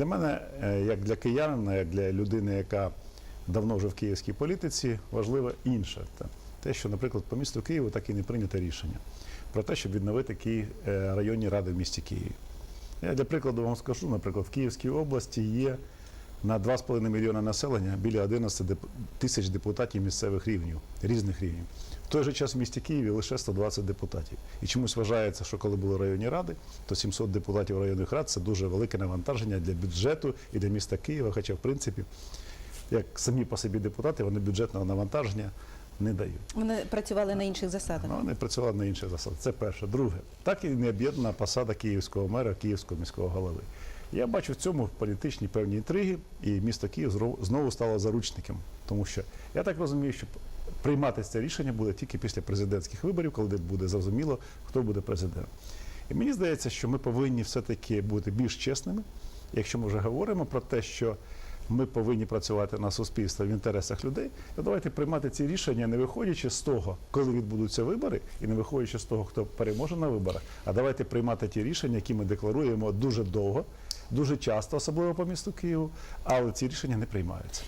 Для мене, е, як для киянина, як для людини, яка давно вже в київській політиці, важливо інше. Те- що, наприклад, по місту Києву так і не прийнято рішення про те, щоб відновити Київ, е, районні ради в місті Києві. Я для прикладу вам скажу, наприклад, в Київській області є на 2,5 мільйона населення біля 11 тисяч депутатів місцевих рівнів, різних рівнів. В той же час в місті Києві лише 120 депутатів. І чомусь вважається, що коли були районні ради, то 700 депутатів районних рад це дуже велике навантаження для бюджету і для міста Києва. Хоча, в принципі, як самі по собі депутати, вони бюджетного навантаження не дають. Вони працювали на інших засадах. Ну, вони працювали на інших засадах. Це перше. Друге, так і не об'єднана посада київського мера, київського міського голови. Я бачу в цьому політичні певні інтриги, і місто Київ знову стало заручником. Тому що я так розумію, що приймати це рішення буде тільки після президентських виборів, коли буде зрозуміло, хто буде президентом. І мені здається, що ми повинні все-таки бути більш чесними, якщо ми вже говоримо про те, що ми повинні працювати на суспільство в інтересах людей, то давайте приймати ці рішення, не виходячи з того, коли відбудуться вибори, і не виходячи з того, хто переможе на виборах. А давайте приймати ті рішення, які ми декларуємо дуже довго, дуже часто, особливо по місту Києву, але ці рішення не приймаються.